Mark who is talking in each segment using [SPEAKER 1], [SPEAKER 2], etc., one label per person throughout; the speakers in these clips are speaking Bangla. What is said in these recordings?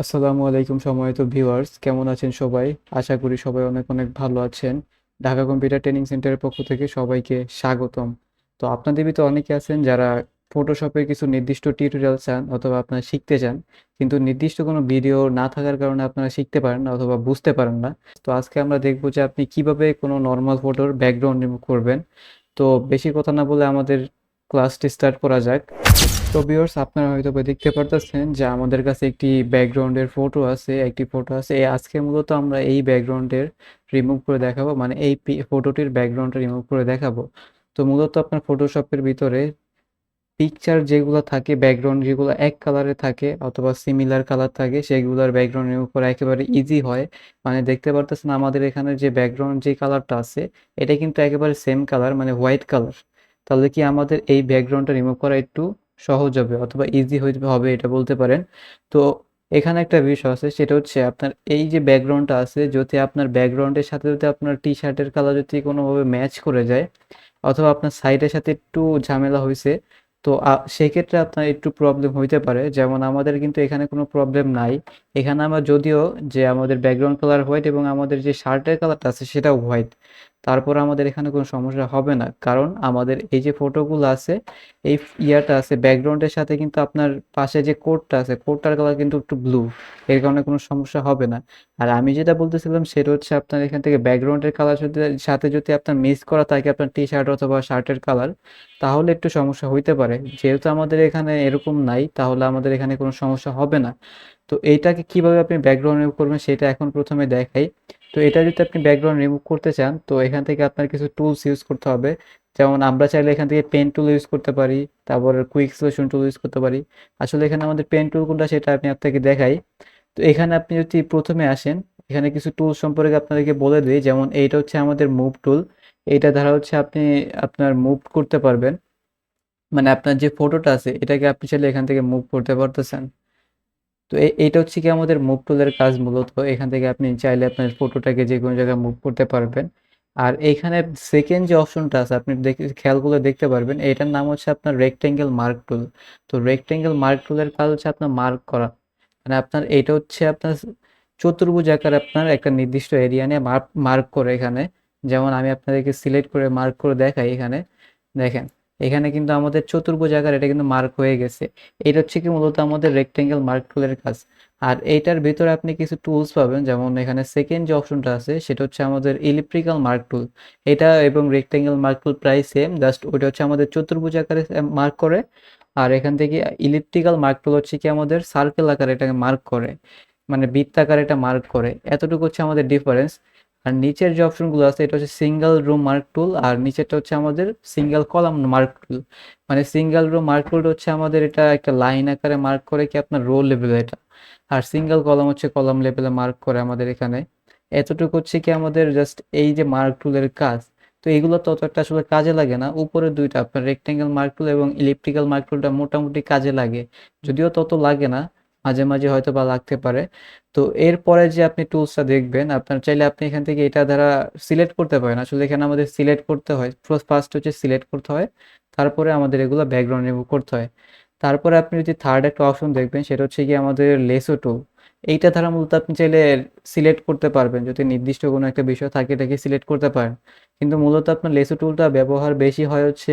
[SPEAKER 1] আসসালামু আলাইকুম সম্মানিত ভিউয়ার্স, কেমন আছেন সবাই? আশা করি সবাই অনেক অনেক ভালো আছেন। ঢাকা কম্পিউটার ট্রেনিং সেন্টারের পক্ষ থেকে সবাইকে স্বাগতম। তো আপনাদের ভিতরে অনেকে আছেন যারা ফটোশপের কিছু নির্দিষ্ট টিউটোরিয়াল চান অথবা আপনারা শিখতে চান, কিন্তু নির্দিষ্ট কোনো ভিডিও না থাকার কারণে আপনারা শিখতে পারেন না অথবা বুঝতে পারেন না। তো আজকে আমরা দেখব যে আপনি কীভাবে কোনো নর্মাল ফটোর ব্যাকগ্রাউন্ড রিমুভ করবেন। তো বেশি কথা না বলে আমাদের ক্লাসটি স্টার্ট করা যাক। তো ভিউয়ার্স আপনারা হয়তো দেখতে পারতেছেন যে আমাদের কাছে একটি ব্যাকগ্রাউন্ডের ফটো আছে, একটি ফটো আছে। এই আজকে মূলত আমরা এই ব্যাকগ্রাউন্ডের রিমুভ করে দেখাবো মানে এই ফটোটির ব্যাকগ্রাউন্ডটা রিমুভ করে দেখাবো। তো মূলত আপনার ফটোশপের ভিতরে পিকচার যেগুলো থাকে ব্যাকগ্রাউন্ড যেগুলো এক কালারে থাকে অথবা সিমিলার কালার থাকে, সেগুলোর ব্যাকগ্রাউন্ড রিমুভ করা একেবারে ইজি হয়। মানে দেখতে পারতেছেন আমাদের এখানে যে ব্যাকগ্রাউন্ড যে কালারটা আছে, এটা কিন্তু একেবারে সেম কালার মানে হোয়াইট কালার তাহলে কি আমাদের এই ব্যাকগ্রাউন্ডটা রিমুভ করা একটু সহজ হবে অথবা ইজি হবে এটা বলতে পারেন। তো এখানে একটা বিষয় আছে, সেটা হচ্ছে আপনার এই যে ব্যাকগ্রাউন্ডটা আছে, যদি আপনার ব্যাকগ্রাউন্ডের সাথে যদি আপনার টি শার্টের কালার যদি কোনোভাবে ম্যাচ করে যায়, অথবা আপনার সাইডের সাথে একটু ঝামেলা হয়েছে তো সেক্ষেত্রে আপনার একটু প্রবলেম হইতে পারে। যেমন আমাদের কিন্তু এখানে কোনো প্রবলেম নাই। এখানে আমরা যদিও যে আমাদের ব্যাকগ্রাউন্ড কালার হোয়াইট এবং আমাদের যে শার্টের কালারটা আছে, সেটাও হোয়াইট তারপর আমাদের এখানে কোনো সমস্যা হবে না। কারণ আমাদের এই যে ফটোগুলো আছে, এই ইয়াটা আছে ব্যাকগ্রাউন্ডের সাথে কিন্তু আপনার পাশে যে কোডটা আছে কোডটার কালার কিন্তু একটু ব্লু এর কারণে কোনো সমস্যা হবে না। আর আমি যেটা বলতেছিলাম সেটা হচ্ছে আপনার এখান থেকে ব্যাকগ্রাউন্ডের কালার যদি, সাথে যদি আপনার মিস করা থাকে আপনার টি শার্ট অথবা শার্টের কালার তাহলে একটু সমস্যা হইতে পারে। যেহেতু আমাদের এখানে এরকম নাই, তাহলে আমাদের এখানে কোনো সমস্যা হবে না। তো এইটাকে কীভাবে আপনি ব্যাকগ্রাউন্ড করবেন সেটা এখন প্রথমে দেখাই। তো এটা যদি আপনি ব্যাকগ্রাউন্ড রিমুভ করতে চান, তো এখান থেকে আপনার কিছু টুলস ইউজ করতে হবে। যেমন আমরা চাইলে এখান থেকে পেন টুল ইউজ করতে পারি, তারপর কুইক সলিউশন টুল ইউজ করতে পারি। আসলে এখানে আমাদের পেন টুল কোনটা সেটা আমি আপনাকে দেখাই। তো এখানে আপনি যদি প্রথমে আসেন, এখানে কিছু টুল সম্পর্কে আপনাদেরকে বলে দিই, যেমন এইটা হচ্ছে আমাদের মুভ টুল এইটা দ্বারা হচ্ছে আপনি আপনার মুভ করতে পারবেন। মানে আপনার যে ফটোটা আছে, এটাকে আপনি চাইলে এখান থেকে মুভ করতে পারতেছেন। তো এইটা হচ্ছে কি আমাদের মুভ টুলের কাজ মূলত। এখান থেকে আপনি চাইলে আপনার ফটোটাকে যে কোনো জায়গায় মুভ করতে পারবেন। আর এইখানে সেকেন্ড যে অপশনটা আছে, আপনি খেয়াল করে দেখতে পারবেন, এটার নাম হচ্ছে আপনার রেক্টেঙ্গেল মার্ক টুল তো রেক্টেঙ্গেল মার্ক টুলের কাজ হচ্ছে আপনার মার্ক করা। মানে আপনার, এটা হচ্ছে আপনার চতুর্ভুজ আকারে আপনার একটা নির্দিষ্ট এরিয়া নিয়ে মার্ক করে এখানে। যেমন আমি আপনাদেরকে সিলেক্ট করে মার্ক করে দেখাই এখানে। দেখেন এখানে কিন্তু আমাদের চতুর্ভুজ আকার, এটা কিন্তু মার্ক হয়ে গেছে। এটা হচ্ছে কি মূলত আমাদের রেক্টেঙ্গেল মার্ক টুলের কাজ। আর এইটার ভিতরে আপনি কিছু টুলস পাবেন, যেমন এখানে সেকেন্ড যে অপশনটা আছে, সেটা হচ্ছে আমাদের ইলেকট্রিক্যাল মার্ক টুল এটা এবং রেক্টেঙ্গেল মার্ক টুল প্রায় সেম জাস্ট ওইটা হচ্ছে আমাদের চতুর্ভুজ আকারে মার্ক করে। আর এখান থেকে ইলেকট্রিক্যাল মার্ক টুল হচ্ছে কি আমাদের সার্কেল আকারে এটাকে মার্ক করে মানে বৃত্তাকারে এটা মার্ক করে। এতটুকু হচ্ছে আমাদের ডিফারেন্স আর নিচের যে অপশনগুলো আছে, এটা হচ্ছে সিঙ্গেল রো মার্ক টুল আর নিচেরটা হচ্ছে আমাদের সিঙ্গেল কলাম মার্ক টুল মানে সিঙ্গেল রো মার্ক টুলটা হচ্ছে আমাদের এটা একটা লাইন আকারে মার্ক করে কি আপনার রো লেভেল এটা। আর সিঙ্গেল কলাম হচ্ছে কলাম লেভেলে মার্ক করে আমাদের এখানে। এতটুকু হচ্ছে কি আমাদের জাস্ট এই যে মার্ক টুলের কাজ, তো এগুলো তত একটা আসলে কাজে লাগে না। উপরে দুইটা আপনার রেক্টেঙ্গেল মার্ক টুল এবং ইলেকট্রিক্যাল মার্ক টুলটা মোটামুটি কাজে লাগে। যদিও তত লাগে না মাঝে মাঝে হয়তো বা লাগতে পারে। তো এরপরে যে আপনি টুলসটা দেখবেন, আপনার চাইলে আপনি এখান থেকে এটা দ্বারা সিলেক্ট করতে পারেন। আসলে এখানে আমাদের সিলেক্ট করতে হয়। ফার্স্ট হচ্ছে সিলেক্ট করতে হয়। তারপরে আমাদের এগুলো ব্যাকগ্রাউন্ড রিমুভ করতে হয়। তারপরে আপনি যদি থার্ড একটা অপশন দেখবেন, সেটা হচ্ছে কি আমাদের লেসো টুল এইটা দ্বারা মূলত আপনি চাইলে সিলেক্ট করতে পারবেন। যদি নির্দিষ্ট কোনো একটা বিষয় থাকে, এটাকে সিলেক্ট করতে পারেন। কিন্তু মূলত আপনার লেসো টুলটা ব্যবহার বেশি হয় হচ্ছে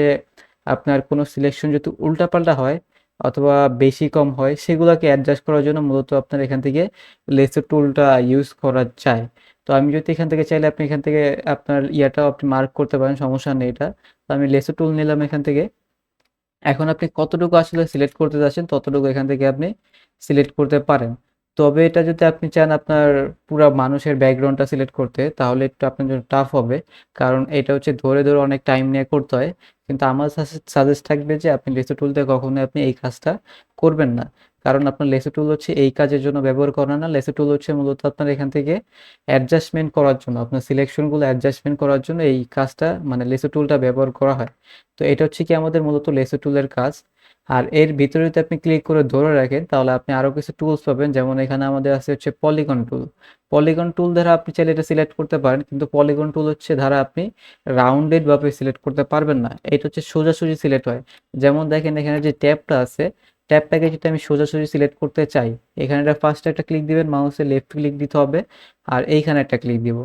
[SPEAKER 1] আপনার কোনো সিলেকশন যদি উল্টাপাল্টা হয় অথবা বেশি কম হয়, সেগুলোকে অ্যাডজাস্ট করার জন্য মূলত আপনার এখান থেকে লেসো টুলটা ইউজ করা যায়। তো আমি যদি এখান থেকে চাইলে আপনি এখান থেকে আপনার ইয়াটাও আপনি মার্ক করতে পারেন, সমস্যা নেই এটা। তো আমি লেসো টুল নিলাম এখান থেকে। এখন আপনি কতটুকু আসলে সিলেক্ট করতে যাচ্ছেন ততটুকু এখান থেকে আপনি সিলেক্ট করতে পারেন। তবে এটা যদি আপনি চান আপনার পুরা মানুষের ব্যাকগ্রাউন্ডটা সিলেক্ট করতে, তাহলে একটু আপনার জন্য টাফ হবে। কারণ এটা হচ্ছে ধরে ধরে অনেক টাইম নিয়ে করতে হয়। কিন্তু আমার সাজেস্ট থাকবে যে আপনি লেসো টুল দিয়ে কখনোই আপনি এই কাজটা করবেন না। কারণ আপনার লেসো টুল হচ্ছে এই কাজের জন্য ব্যবহার করা না। লেসো টুল হচ্ছে মূলত আপনার এখান থেকে অ্যাডজাস্টমেন্ট করার জন্য, আপনার সিলেকশনগুলো অ্যাডজাস্টমেন্ট করার জন্য এই কাজটা মানে লেসো টুলটা ব্যবহার করা হয়। তো এটা হচ্ছে কি আমাদের মূলত লেসো টুলের কাজ। আর এর ভিতরে যদি আপনি ক্লিক করে ধরে রাখেন, তাহলে আপনি আরও কিছু টুলস পাবেন। যেমন এখানে আমাদের আছে হচ্ছে পলিগন টুল পলিগন টুল দ্বারা আপনি চাইলে এটা সিলেক্ট করতে পারেন, কিন্তু পলিগন টুল হচ্ছে দ্বারা আপনি রাউন্ডেড ভাবে সিলেক্ট করতে পারবেন না। এটা হচ্ছে সোজাসুজি সিলেক্ট হয়। যেমন দেখেন এখানে যে ট্যাবটা আছে ট্যাব প্যাকে যদি আমি সোজাসুজি সিলেক্ট করতে চাই। এখানে ফার্স্ট একটা ক্লিক দিবেন মাউসে লেফট ক্লিক দিতে হবে, আর এইখানে একটা ক্লিক দিব।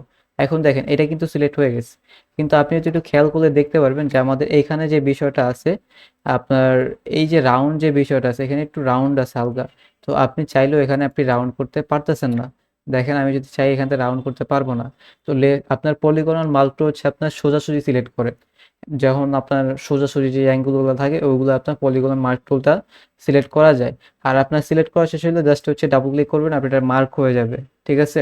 [SPEAKER 1] এখন দেখেন, এটা কিন্তু সিলেক্ট হয়ে গেছে। কিন্তু আপনি যদি একটু খেয়াল করলে দেখতে পারবেন যে আমাদের এইখানে যে বিষয়টা আছে, আপনার এই যে রাউন্ড যে বিষয়টা আছে, এখানে একটু রাউন্ড আছে হালকা। তো আপনি চাইলেও এখানে আপনি রাউন্ড করতে পারতেছেন না। দেখেন, আমি যদি চাই এখান থেকে রাউন্ড করতে পারব না। তো আপনার পলিগনাল মাল্টো হচ্ছে আপনার সোজাসুজি সিলেক্ট করে। যখন আপনার সোজাসুজি যে অ্যাঙ্গুলগুলো থাকে, ওইগুলো আপনার পলিগনাল মার্ক টুলটা সিলেক্ট করা যায়। আর আপনার সিলেক্ট করা শেষ হলে জাস্ট হচ্ছে ডাবল ক্লিক করবেন, আপনার এটা মার্ক হয়ে যাবে, ঠিক আছে?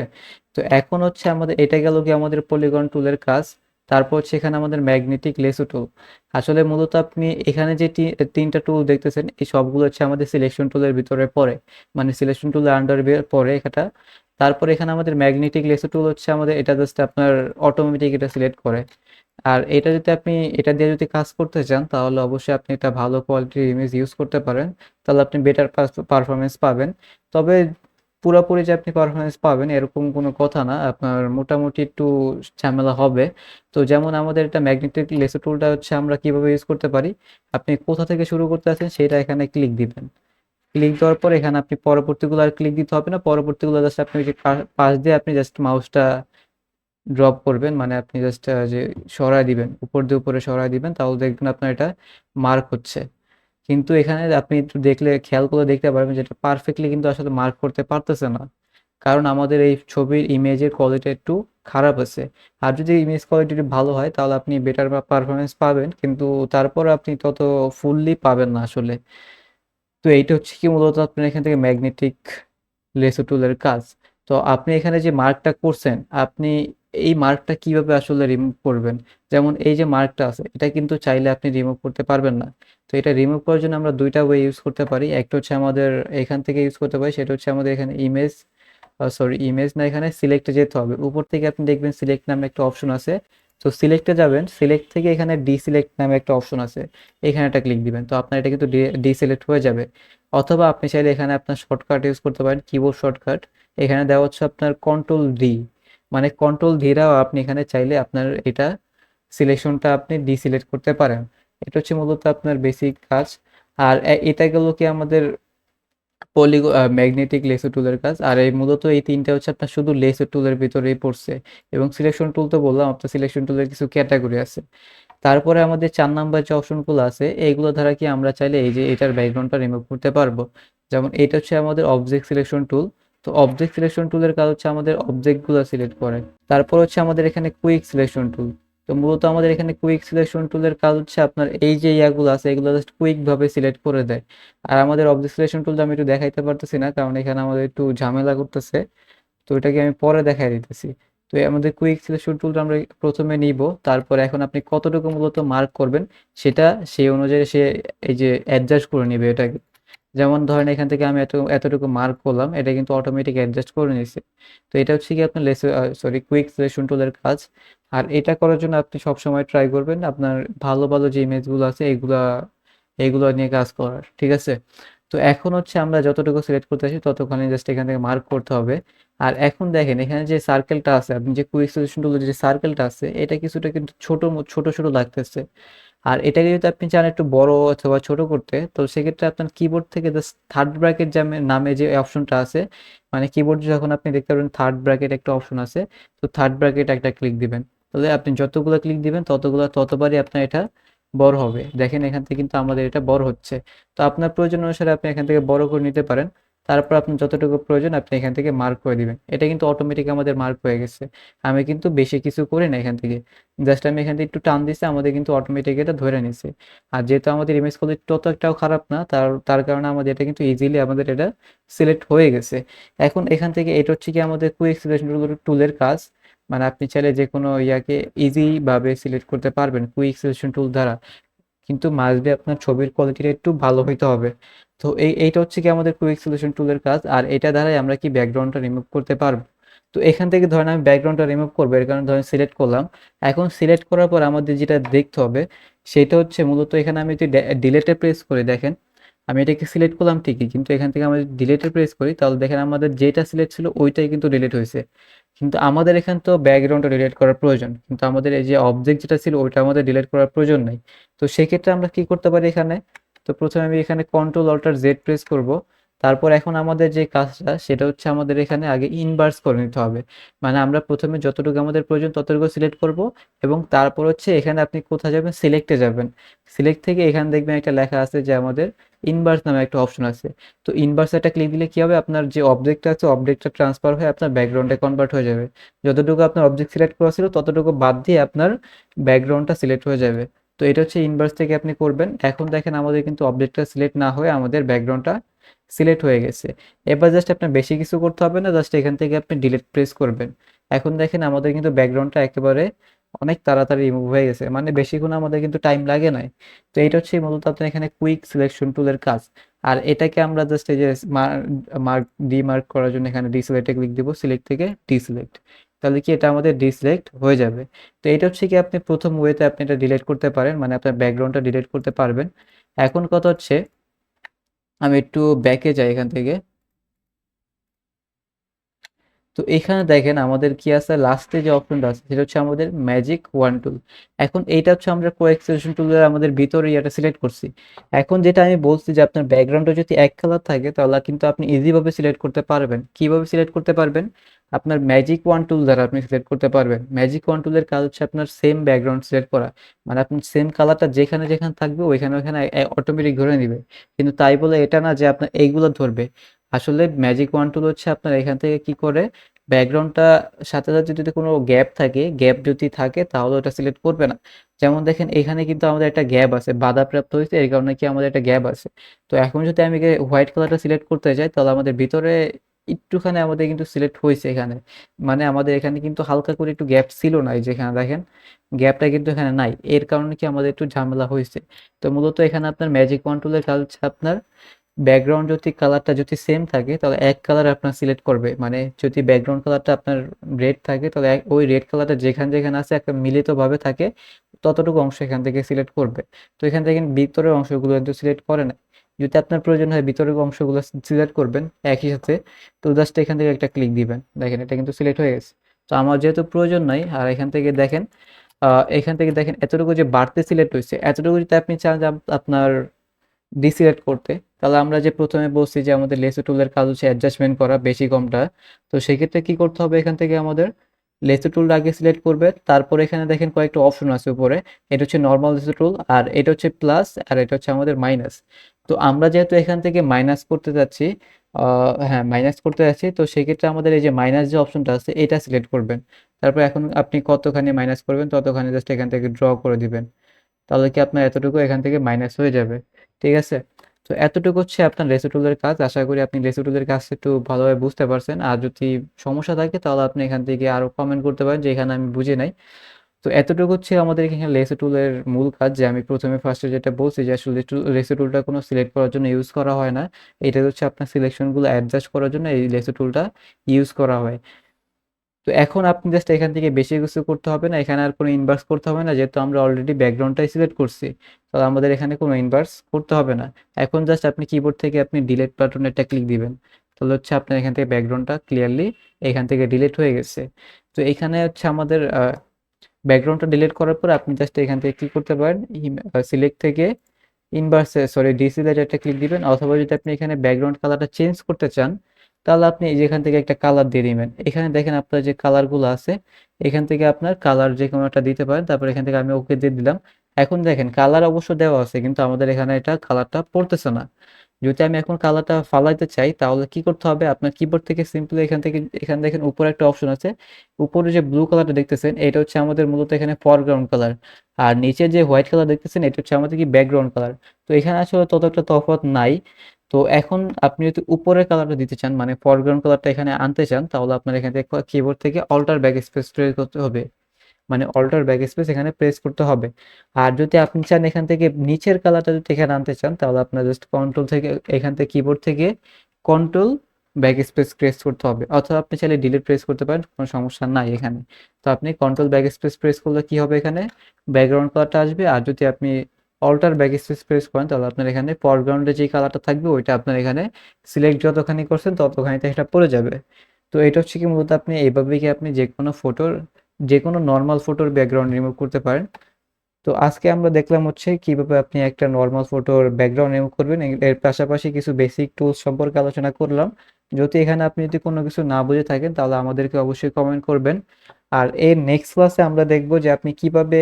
[SPEAKER 1] তো এখন হচ্ছে আমাদের, এটা গেল কি আমাদের পলিগন টুলের কাজ। তারপর হচ্ছে এখানে আমাদের ম্যাগনেটিক লেসো টুল আসলে মূলত আপনি এখানে যে তিনটা টুল দেখতেছেন, এই সবগুলো হচ্ছে আমাদের সিলেকশন টুলের ভিতরে পড়ে। মানে সিলেকশন টুলের আন্ডার পড়ে এটা তারপর এখানে আমাদের ম্যাগনেটিক লেসো টুল হচ্ছে আমাদের, এটা জাস্ট আপনার অটোমেটিক এটা সিলেক্ট করে। আর এটা যদি আপনি, এটা দিয়ে যদি কাজ করতে চান, তাহলে অবশ্যই আপনি একটা ভালো কোয়ালিটির ইমেজ ইউজ করতে পারেন। তাহলে আপনি বেটার পারফরমেন্স পাবেন। তবে পুরোপুরি যে আপনি পারফরমেন্স পাবেন, এরকম কোনো কথা না। আপনার মোটামুটি একটু ঝামেলা হবে। তো যেমন আমাদের এটা ম্যাগনেটিক লেসো টুলটা হচ্ছে আমরা কীভাবে ইউজ করতে পারি? আপনি কোথা থেকে শুরু করতে আছেন, সেটা এখানে ক্লিক দিবেন। ক্লিক দেওয়ার পর এখানে আপনি পরবর্তীগুলো আর ক্লিক দিতে হবে না। পরবর্তীগুলো জাস্ট আপনি পাশ দিয়ে আপনি জাস্ট মাউসটা ড্রপ করবেন মানে আপনি জাস্ট যে সরায় দিবেন, উপর দিয়ে উপরে সরায় দিবেন, তাহলে দেখবেন আপনার এটা মার্ক হচ্ছে। কিন্তু এখানে আপনি একটু দেখলে খেয়াল করে দেখতে পারবেন যেটা পারফেক্টলি কিন্তু আসলে মার্ক করতে পারতেছে না। কারণ আমাদের এই ছবির ইমেজের কোয়ালিটি একটু খারাপ আছে। আর যদি ইমেজ কোয়ালিটি ভালো হয়, তাহলে আপনি বেটার পারফরমেন্স পাবেন, কিন্তু তারপর আপনি তত ফুললি পাবেন না আসলে। তো এইটা হচ্ছে কি মূলত আপনার এখান থেকে ম্যাগনেটিক লেসো টুলের কাজ। তো আপনি এখানে যে মার্কটা করছেন, আপনি এই মার্কটা কীভাবে আসলে রিমুভ করবেন? যেমন এই যে মার্কটা আছে, এটা কিন্তু চাইলে আপনি রিমুভ করতে পারবেন না। তো এটা রিমুভ করার জন্য আমরা দুইটা ওয়ে ইউজ করতে পারি। একটা হচ্ছে আমাদের এখান থেকে ইউজ করতে পারি, সেটা হচ্ছে আমাদের এখানে ইমেজ সরি ইমেজ না, এখানে সিলেক্টে যেতে হবে। উপর থেকে আপনি দেখবেন সিলেক্ট নামে একটা অপশন আছে। তো সিলেক্টে যাবেন সিলেক্ট থেকে এখানে ডিসিলেক্ট নামে একটা অপশন আছে। এখানে একটা ক্লিক দিবেন। তো আপনার এটা কিন্তু ডিসিলেক্ট হয়ে যাবে। অথবা আপনি চাইলে এখানে আপনার শর্টকাট ইউজ করতে পারেন কিবোর্ড শর্টকাট এখানে দেওয়া হচ্ছে আপনার কন্ট্রোল ডি মানে কন্ট্রোল ডিরাও আপনি এখানে চাইলে আপনার এটা সিলেকশনটা আপনি ডিসিলেক্ট করতে পারেন। এটা হচ্ছে মূলত আপনার বেসিক কাজ। আর এটা গেল কি আমাদের পলি ম্যাগনেটিক লেসো টুলের কাজ। আর এই মূলত এই তিনটা হচ্ছে আপনার শুধু লেসো টুলের ভিতরেই পড়ছে। এবং সিলেকশন টুল তো বললাম, আপনার সিলেকশন টুলের কিছু ক্যাটাগরি আছে। তারপরে আমাদের চার নাম্বার যে অপশনগুলো আছে এইগুলো দ্বারা কি আমরা চাইলে এই যে এটার ব্যাকগ্রাউন্ডটা রিমুভ করতে পারব। যেমন এটা হচ্ছে আমাদের অবজেক্ট সিলেকশন টুল তো অবজেক্ট সিলেকশন টুলের কাজ হচ্ছে আমাদের অবজেক্টগুলো সিলেক্ট করে। তারপর হচ্ছে আমাদের এখানে কুইক সিলেকশন টুল তো মূলত আমাদের এখানে কুইক সিলেকশন টুলের কাজ হচ্ছে আপনার এই যে ইয়াগুলো আছে, এগুলো জাস্ট কুইক ভাবে সিলেক্ট করে দেয়। আর আমাদের অবজেক্ট সিলেকশন টুলটা আমি একটু দেখাইতে পারতেছি না, কারণ এখানে আমাদের একটু ঝামেলা করতেছে। তো এটাকে আমি পরে দেখাই দিতেছি। তো আমাদের কুইক সিলেকশন টুলটা আমরা প্রথমে নিব, তারপর এখন আপনি কতটুকু মূলত মার্ক করবেন, সেটা সেই অনুযায়ী সে এই যে অ্যাডজাস্ট করে নেবে এটাকে। যেমন ধরেন এখান থেকে আমি এত, এতটুকু মার্ক করলাম, এটা কিন্তু অটোমেটিক অ্যাডজাস্ট করে নিছে তো এটা হচ্ছে কি আপনার লেস সরি কুইক সিলেকশন টুলের কাজ। আর এটা করার জন্য আপনি সবসময় ট্রাই করবেন আপনার ভালো ভালো যে ইমেজগুলো আছে, এগুলা, এগুলো নিয়ে কাজ করার, ঠিক আছে? তো এখন হচ্ছে আমরা যতটুকু সিলেক্ট করতে আসি ততক্ষণে জাস্ট এখান থেকে মার্ক করতে হবে। আর এখন দেখেন এখানে যে সার্কেলটা আছে, আপনি যে কুইক সলিউশন টুলের যে সার্কেলটা আছে, এটা কিছুটা কিন্তু ছোট ছোট ছোট লাগতেছে। আর এটাকে যদি আপনি চান একটু বড় অথবা ছোট করতে, তো সেক্ষেত্রে আপনার কিবোর্ড থেকে জাস্ট থার্ড ব্র্যাকেট নামে যে অপশনটা আছে মানে কিবোর্ড যখন আপনি দেখতে পারবেন থার্ড ব্র্যাকেট একটা অপশন আছে, তো থার্ড ব্র্যাকেট একটা ক্লিক দিবেন। তাহলে আপনি যতগুলো ক্লিক দিবেন, ততগুলো, ততবারই আপনার এটা বড় হবে। দেখেন এখান থেকে কিন্তু আমাদের এটা বড় হচ্ছে। তো আপনার প্রয়োজন অনুসারে আপনি এখান থেকে বড় করে নিতে পারেন। তারপর আপনার যতটুকু প্রয়োজন আপনি এখান থেকে মার্ক করে দিবেন। এটা কিন্তু অটোমেটিক আমাদের মার্ক হয়ে গেছে। আমি কিন্তু বেশি কিছু করি না এখান থেকে। জাস্ট আমি এখান থেকে একটু টান দিছি, আমাদের কিন্তু অটোমেটিক এটা ধরে নিছে। আর যেহেতু আমাদের ইমেজ কোয়ালিটি তত একটাও খারাপ না, তার তার কারণে আমাদের এটা কিন্তু ইজিলি আমাদের এটা সিলেক্ট হয়ে গেছে। এখন এখান থেকে এটা হচ্ছে কি আমাদের কুইক সিলেকশন টুলের কাজ। মানে আপনি চাইলে যে কোনো ইয়াকে ইজি ভাবে সিলেক্ট করতে পারবেন কুইক সিলেকশন টুল দ্বারা। কিন্তু মাস্ট বি আপনার ছবির কোয়ালিটিটা একটু ভালো হইতে হবে। তো এই, এইটা হচ্ছে কি আমাদের কুইক সলিউশন টুলের কাজ, আর এটা দ্বারাই আমরা কি ব্যাকগ্রাউন্ডটা রিমুভ করতে পারব। তো এখান থেকে ধরেন আমি ব্যাকগ্রাউন্ডটা রিমুভ করব, এর কারণে ধরেন সিলেক্ট করলাম। এখন সিলেক্ট করার পর আমাদের যেটা দেখতে হবে, সেটা হচ্ছে মূলত এখানে আমি যদি ডিলেটে প্রেস করে, দেখেন। আমি এটাকে সিলেক্ট করলাম ঠিকই, কিন্তু এখান থেকে আমরা ডিলেটে প্রেস করি, তাহলে দেখেন আমাদের যেটা সিলেক্ট ছিল ওইটাই কিন্তু ডিলেট হয়েছে। কিন্তু আমাদের এখানে তো ব্যাকগ্রাউন্ডটা ডিলেট করার প্রয়োজন, কিন্তু আমাদের এই যে অবজেক্ট যেটা ছিল ওইটা আমাদের ডিলেট করার প্রয়োজন নাই। তো সেক্ষেত্রে আমরা কি করতে পারি এখানে? তো প্রথমে আমি এখানে কন্ট্রোল অল্টার জেড প্রেস করব। তারপর এখন আমাদের যে কাজটা, সেটা হচ্ছে আমাদের এখানে আগে ইনভার্স করে নিতে হবে। মানে আমরা প্রথমে যতটুকু আমাদের প্রয়োজন ততটুকু সিলেক্ট করব এবং তারপর হচ্ছে এখানে আপনি কোথায় যাবেন? সিলেক্টে যাবেন। সিলেক্ট থেকে এখানে দেখবেন একটা লেখা আছে যে আমাদের ইনভার্স নামে একটা অপশন আছে। তো ইনভার্স একটা ক্লিক দিলে কি হবে? আপনার যে অবজেক্টটা আছে অবজেক্টটা ট্রান্সফার হয়ে আপনার ব্যাকগ্রাউন্ডে কনভার্ট হয়ে যাবে। যতটুকু আপনার অবজেক্ট সিলেক্ট করা ছিল, ততটুকু বাদ দিয়ে আপনার ব্যাকগ্রাউন্ডটা সিলেক্ট হয়ে যাবে। তো এটা হচ্ছে ইনভার্স থেকে আপনি করবেন। এখন দেখেন আমাদের কিন্তু অবজেক্টটা সিলেক্ট না হয়ে আমাদের ব্যাকগ্রাউন্ডটা সিলেক্ট হয়ে গেছে। এবার জাস্ট আপনার বেশি কিছু করতে হবে না জাস্ট এখান থেকে আপনি ডিলিট প্রেস করবেন। এখন দেখেন আমাদের কিন্তু ব্যাকগ্রাউন্ডটা একেবারে অনেক তাড়াতাড়ি রিমুভ হয়ে গেছে। মানে বেশিক্ষণ আমাদের কিন্তু টাইম লাগে নাই। তো এটা হচ্ছে মূলত আপনার এখানে কুইক সিলেকশন টুলের কাজ। আর এটাকে আমরা জাস্ট এই যে মার্ক ডিমার্ক করার জন্য এখানে ডিসিলেক্টে ক্লিক দিব সিলেক্ট থেকে ডিসিলেক্ট তাহলে কি এটা আমাদের ডিসিলেক্ট হয়ে যাবে? তো এটা হচ্ছে কি আপনি প্রথম ওয়েতে আপনি এটা ডিলেট করতে পারেন মানে আপনার ব্যাকগ্রাউন্ডটা ডিলিট করতে পারবেন। এখন কথা হচ্ছে, আমি একটু ব্যাকে যাই এখান থেকে। তো এখানে দেখেন আমাদের কি আছে? লাস্টে যে অপশনটা আছে, সেটা হচ্ছে আমাদের ম্যাজিক ওয়ান টুল এখন এইটা হচ্ছে আমরা কোএক্সেশন টুলের আমাদের ভিতরে এটা সিলেক্ট করছি। এখন যেটা আমি বলছি যে আপনার ব্যাকগ্রাউন্ডটা যদি এক কালার থাকে, তাহলে কিন্তু আপনি ইজিভাবে সিলেক্ট করতে পারবেন। কীভাবে সিলেক্ট করতে পারবেন? আপনার ম্যাজিক ওয়ান টুল দ্বারা আপনি সিলেক্ট করতে পারবেন। ম্যাজিক ওয়ান টুলের কাজ হচ্ছে আপনার সেম ব্যাকগ্রাউন্ড সিলেক্ট করা। মানে আপনি সেম কালারটা যেখানে যেখানে থাকবে, ওইখানে ওইখানে অটোমেটিক ধরে নিবে। কিন্তু তাই বলে এটা না যে আপনার এইগুলো ধরবে। আসলে ম্যাজিক ওয়ান টুল হচ্ছে আপনার এখান থেকে কি করে ব্যাকগ্রাউন্ডটা সাথে সাথে যদি কোনো গ্যাপ থাকে গ্যাপ যদি থাকে, তাহলে ওটা সিলেক্ট করবে না। যেমন দেখেন, এখানে কিন্তু আমাদের একটা গ্যাপ আছে, বাধাপ্রাপ্ত হয়েছে, এর কারণে কি আমাদের একটা গ্যাপ আছে। তো এখন যদি আমি হোয়াইট কালারটা সিলেক্ট করতে চাই তাহলে আমাদের ভিতরে একটুখানি আমাদের কিন্তু সিলেক্ট হয়েছে এখানে। মানে আমাদের এখানে কিন্তু হালকা করে একটু গ্যাপ ছিল না এই যেখানে দেখেন গ্যাপটা কিন্তু এখানে নাই। এর কারণে কি আমাদের একটু ঝামেলা হয়েছে। তো মূলত এখানে আপনার ম্যাজিক কন্ট্রোলের কাজ আপনার ব্যাকগ্রাউন্ড যদি কালারটা যদি সেম থাকে, তাহলে এক কালার আপনার সিলেক্ট করবে। মানে যদি ব্যাকগ্রাউন্ড কালারটা আপনার রেড থাকে, তাহলে ওই রেড কালারটা যেখানে যেখানে আছে একটা মিলিতভাবে থাকে, ততটুকু অংশ এখান থেকে সিলেক্ট করবে। তো এখান থেকে ভিতরের অংশগুলো কিন্তু সিলেক্ট করে না। যদি আপনার প্রয়োজন হয় ভিতরের অংশগুলো সিলেক্ট করবেন একই সাথে, তো জাস্ট এখান থেকে একটা ক্লিক দিবেন। দেখেন, এটা কিন্তু সিলেক্ট হয়ে গেছে। তো আমার যেহেতু প্রয়োজন নাই, আর এখান থেকে দেখেন এখান থেকে দেখেন এতটুকু যে বাড়তে সিলেক্ট হয়েছে, এতটুকু যদি আপনি চান আপনার ডিসিলেক্ট করতে, তাহলে আমরা যে প্রথমে বলছি যে আমাদের লেসো টুলের কাজ হচ্ছে অ্যাডজাস্টমেন্ট করা বেশি কমটা তো সেক্ষেত্রে কি করতে হবে এখান থেকে আমাদের লেসো টুলটা আগে সিলেক্ট করবে, তারপর এখানে দেখেন কয়েকটা অপশন আছে উপরে, এটা হচ্ছে নর্মাল লেসো টুল আর এটা হচ্ছে প্লাস আর এটা হচ্ছে আমাদের মাইনাস তো আমরা যেহেতু এখান থেকে মাইনাস করতে যাচ্ছি হ্যাঁ মাইনাস করতে যাচ্ছি, তো সেক্ষেত্রে আমাদের এই যে মাইনাস যে অপশনটা আছে, এটা সিলেক্ট করবেন। তারপর এখন আপনি কতখানি মাইনাস করবেন, ততখানি জাস্ট এখান থেকে ড্র করে দিবেন। তাহলে কি আপনার এতটুকু এখান থেকে মাইনাস হয়ে যাবে? ঠিক আছে? তো এতটুকু হচ্ছে আপনার রেসিটুলের কাজ। আশা করি আপনি রেসিটুলের কাজ একটু ভালোভাবে বুঝতে পারছেন। আর যদি সমস্যা থাকে, তাহলে আপনি এখান থেকে আরও কমেন্ট করতে পারেন যে এখানে আমি বুঝে নাই। তো এতটুকু হচ্ছে আমাদের এখানে লেসো টুলের মূল কাজ যে আমি প্রথমে ফার্স্টে যেটা বলছি যে আসলে লেসো টুলটা কোনো সিলেক্ট করার জন্য ইউজ করা হয় না। এটা হচ্ছে আপনার সিলেকশনগুলো অ্যাডজাস্ট করার জন্য এই লেসো টুলটা ইউজ করা হয়। তো এখন আপনি জাস্ট এখান থেকে বেশি কিছু করতে হবে না, এখানে আর কোনো ইনভার্স করতে হবে না, যেহেতু আমরা অলরেডি ব্যাকগ্রাউন্ডটাই সিলেক্ট করছি। তাহলে আমাদের এখানে কোনো ইনভার্স করতে হবে না। এখন জাস্ট আপনি কিবোর্ড থেকে আপনি ডিলেট বাটন একটা ক্লিক দিবেন। তাহলে হচ্ছে আপনার এখান থেকে ব্যাকগ্রাউন্ডটা ক্লিয়ারলি এখান থেকে ডিলেট হয়ে গেছে। তো এখানে হচ্ছে আমাদের ব্যাকগ্রাউন্ডটা ডিলিট করার পর আপনি জাস্ট এখান থেকে ক্লিক করতে পারেন। সিলেক্ট থেকে ইনভার্সে সরি ডিসিলেট একটা ক্লিক দিবেন, অথবা যদি আপনি এখানে ব্যাকগ্রাউন্ড কালারটা চেঞ্জ করতে চান, তাহলে আপনি যেখান থেকে একটা কালার দিয়ে দিবেন। এখানে দেখেন আপনার যে কালারগুলো আছে, এখান থেকে আপনার কালার যে কোনো একটা দিতে পারেন। তারপর এখান থেকে আমি ওকে দিয়ে দিলাম। এখন দেখেন কালার অবশ্য দেওয়া আছে, কিন্তু আমাদের এখানে এটা কালারটা পড়তেছে না। যদি আমি এখন কালারটা ফালাইতে চাই, তাহলে কি করতে হবে? আপনার কিবোর্ড থেকে সিম্পলি এখান থেকে, এখানে দেখেন উপরে একটা অপশন আছে। উপরে যে ব্লু কালারটা দেখতেছেন, এটা হচ্ছে আমাদের মূলত এখানে ফরগ্রাউন্ড কালার আর নিচে যে হোয়াইট কালার দেখতেছেন, এটা হচ্ছে আমাদের কি ব্যাকগ্রাউন্ড কালার তো এখানে আসলে তত একটা তফাৎ নাই। তো এখন আপনি যদি উপরের কালারটা দিতে চান মানে ফরগ্রাউন্ড কালারটা এখানে আনতে চান, তাহলে আপনার এখান থেকে কিবোর্ড থেকে অল্টার ব্যাক স্পেস প্রেস করতে হবে। মানে অল্টার ব্যাক স্পেস এখানে প্রেস করতে হবে। আর যদি আপনি চান এখান থেকে নিচের কালারটা যদি এখানে আনতে চান, তাহলে আপনার জাস্ট কন্ট্রোল থেকে, এখান থেকে কিবোর্ড থেকে কন্ট্রোল ব্যাক স্পেস প্রেস করতে হবে। অথবা আপনি চাইলে ডিলিট প্রেস করতে পারেন, কোনো সমস্যা নাই এখানে। তো আপনি কন্ট্রোল ব্যাক স্পেস প্রেস করলে কি হবে এখানে? ব্যাকগ্রাউন্ড কালারটা আসবে। আর যদি আপনি অল্টার ব্যাক স্পেস প্রেস করেন, তাহলে আপনার এখানে ফরগ্রাউন্ডে যে কালারটা থাকবে, ওইটা আপনার এখানে সিলেক্ট যতখানি করছেন, ততখানিতে এটা পড়ে যাবে। তো এটা হচ্ছে কি মূলত আপনি এইভাবে কি আপনি যে কোনো ফটোর যে কোনো নর্মাল ফটোর ব্যাকগ্রাউন্ড রিমুভ করতে পারেন। তো আজকে আমরা দেখলাম হচ্ছে কীভাবে আপনি একটা নর্মাল ফটোর ব্যাকগ্রাউন্ড রিমুভ করবেন। এর পাশাপাশি কিছু বেসিক টুলস সম্পর্কে আলোচনা করলাম। যদি এখানে আপনি যদি কোনো কিছু না বুঝে থাকেন, তাহলে আমাদেরকে অবশ্যই কমেন্ট করবেন। আর এর নেক্সট ক্লাসে আমরা দেখব যে আপনি কীভাবে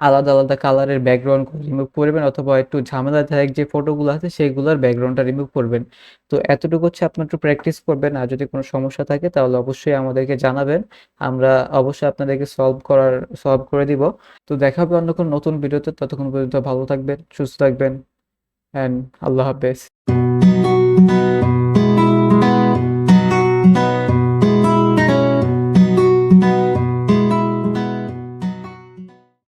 [SPEAKER 1] আলাদা আলাদা কালারের ব্যাকগ্রাউন্ড রিমুভ করবেন অথবা একটু ঝামেলাদায়ক যে ফটোগুলো আছে সেগুলোর ব্যাকগ্রাউন্ডটা রিমুভ করবেন। তো এতটুকু হচ্ছে আপনার একটু প্র্যাকটিস করবেন। আর যদি কোনো সমস্যা থাকে তাহলে অবশ্যই আমাদেরকে জানাবেন। আমরা অবশ্যই আপনাদেরকে সলভ করার সলভ করে দিব। তো দেখা হবে অন্য কোনো নতুন ভিডিওতে। ততক্ষণ পর্যন্ত ভালো থাকবেন, সুস্থ থাকবেন অ্যান্ড আল্লাহ হাফেজ।